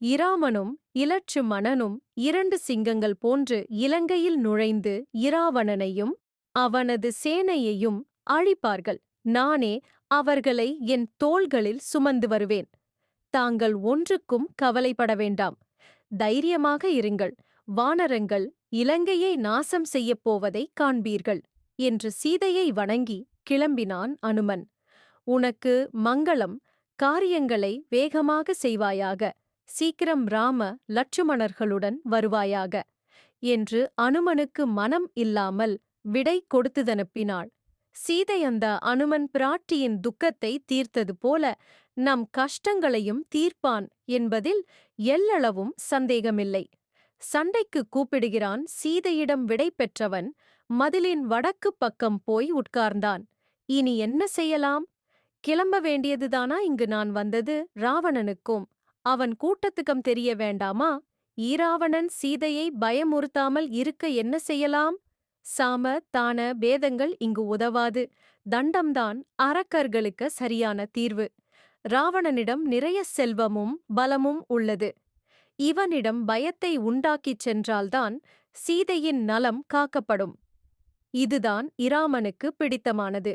இராமனும் இலட்சு மணனும் இரண்டு சிங்கங்கள் போன்று இலங்கையில் நுழைந்து இராவணனையும் அவனது சேனையையும் அழிப்பார்கள். நானே அவர்களை என் தோள்களில் சுமந்து வருவேன். தாங்கள் ஒன்றுக்கும் கவலைப்பட வேண்டாம். தைரியமாக இருங்கள். வானரங்கள் இலங்கையை நாசம் செய்யப் போவதை காண்பீர்கள் என்று சீதையை வணங்கி கிளம்பினான் அனுமன். உனக்கு மங்களம் காரியங்களை வேகமாக செய்வாயாக. சீக்கிரம் ராம லட்சுமணர்களுடன் வருவாயாக என்று அனுமனுக்கு மனம் இல்லாமல் விடை கொடுத்துதனுப்பினாள். சீதை அந்த அனுமன் பிராட்டியின் துக்கத்தை தீர்த்தது போல நம் கஷ்டங்களையும் தீர்ப்பான் என்பதில் எல்லளவும் சந்தேகமில்லை. சண்டைக்கு கூப்பிடுகிறான் சீதையிடம் விடை பெற்றவன் மதிலின் வடக்கு பக்கம் போய் உட்கார்ந்தான். இனி என்ன செய்யலாம்? கிளம்ப வேண்டியதுதானா இங்கு நான் வந்தது? ராவணனுக்கும் அவன் கூட்டத்துக்கம் தெரிய வேண்டாமா? ஈராவணன் சீதையை பயமுறுத்தாமல் இருக்க என்ன செய்யலாம்? சாம தான பேதங்கள் இங்கு உதவாது. தண்டம்தான் அரக்கர்களுக்கு சரியான தீர்வு. ராவணனிடம் நிறைய செல்வமும் பலமும் உள்ளது. இவனிடம் பயத்தை உண்டாக்கிச் சென்றால்தான் சீதையின் நலம் காக்கப்படும். இதுதான் இராமனுக்கு பிடித்தமானது.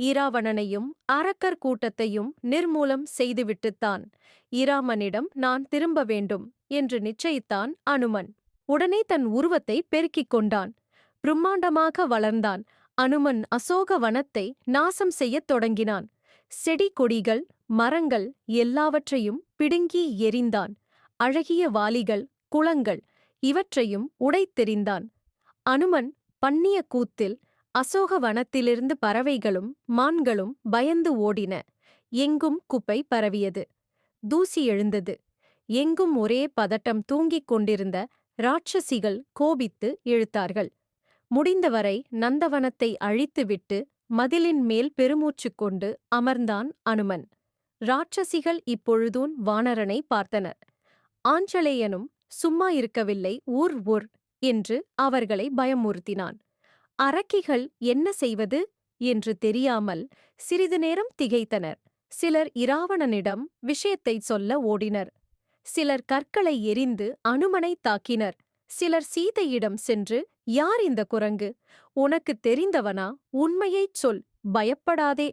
ஈராவணனையும் அரக்கர் கூட்டத்தையும் நிர்மூலம் செய்துவிட்டுத்தான். இராமனிடம் நான் திரும்ப வேண்டும் என்று நிச்சயித்தான் அனுமன். உடனே தன் உருவத்தை பெருக்கிக் கொண்டான். பிரம்மாண்டமாக வளர்ந்தான். அனுமன் அசோக வனத்தை நாசம் செய்யத் தொடங்கினான். செடி கொடிகள் மரங்கள் எல்லாவற்றையும் பிடுங்கி எரிந்தான் அழகிய வாலிகள் குளங்கள் இவற்றையும் உடைத்தெறிந்தான். அனுமன் பண்ணிய கூத்தில் அசோக வனத்திலிருந்து பறவைகளும் மான்களும் பயந்து ஓடின. எங்கும் குப்பை பரவியது. தூசி எழுந்தது. எங்கும் ஒரே பதட்டம் தூங்கிக் கொண்டிருந்த ராட்சசிகள் கோபித்து இழுத்தார்கள். முடிந்தவரை நந்தவனத்தை அழித்துவிட்டு மதிலின் மேல் பெருமூச்சு கொண்டு அமர்ந்தான் அனுமன். ராட்சசிகள் இப்பொழுதூன் வானரனை பார்த்தனர். ஆஞ்சலேயனும் சும்மா இருக்கவில்லை ஊர் ஊர் என்று அவர்களை பயமுறுத்தினான். அரக்கிகள் என்ன செய்வது என்று தெரியாமல் சிறிது நேரம் திகைத்தனர். சிலர் இராவணனிடம் விஷயத்தை சொல்ல ஓடினர். சிலர் கற்களை எரிந்து அனுமனை தாக்கினர். சிலர் சீதையிடம் சென்று யார் இந்த குரங்கு? உனக்கு தெரிந்தவனா? உண்மையைச் சொல் பயப்படாதே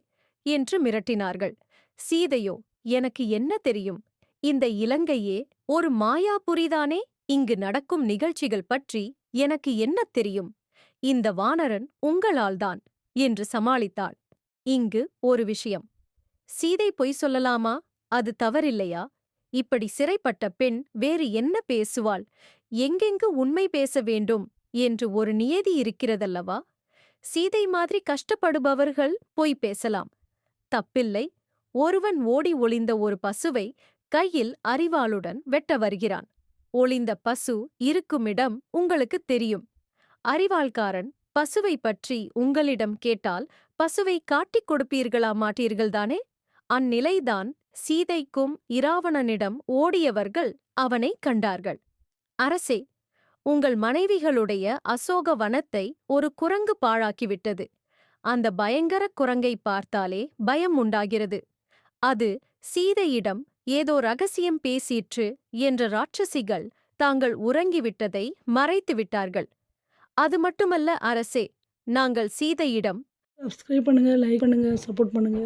என்று மிரட்டினார்கள். சீதையோ எனக்கு என்ன தெரியும்? இந்த இலங்கையே ஒரு மாயாபுரிதானே? இங்கு நடக்கும் நிகழ்ச்சிகள் பற்றி எனக்கு என்ன தெரியும்? இந்த வானரன் உங்களால்தான் என்று சமாளித்தாள். இங்கு ஒரு விஷயம். சீதை பொய் சொல்லலாமா? அது தவறில்லையா? இப்படி சிறைப்பட்ட பெண் வேறு என்ன பேசுவாள்? எங்கெங்கு உண்மை பேச வேண்டும் என்று ஒரு நியதி இருக்கிறதல்லவா? சீதை மாதிரி கஷ்டப்படுபவர்கள் பொய் பேசலாம். தப்பில்லை. ஒருவன் ஓடி ஒளிந்த ஒரு பசுவை கையில் அறிவாளுடன் வெட்ட வருகிறான். ஒளிந்த பசு இருக்குமிடம் உங்களுக்குத் தெரியும். அறிவாள்காரன் பசுவை பற்றி உங்களிடம் கேட்டால் பசுவை காட்டிக் கொடுப்பீர்களா மாட்டீர்கள்தானே? அந்நிலைதான் சீதைக்கும் இராவணனிடம் ஓடியவர்கள் அவனை கண்டார்கள். அரசே உங்கள் மனைவிகளுடைய அசோக வனத்தை ஒரு குரங்கு பாழாக்கிவிட்டது. அந்த பயங்கர குரங்கை பார்த்தாலே பயம் உண்டாகிறது. அது சீதையிடம் ஏதோ ரகசியம் பேசிற்று என்ற ராட்சசிகள் தாங்கள் உறங்கிவிட்டதை மறைத்து விட்டார்கள் அது மட்டுமல்ல அரசே நாங்கள் சீதையிடம் சப்ஸ்கிரைப் பண்ணுங்க லைக் பண்ணுங்க சப்போர்ட் பண்ணுங்க.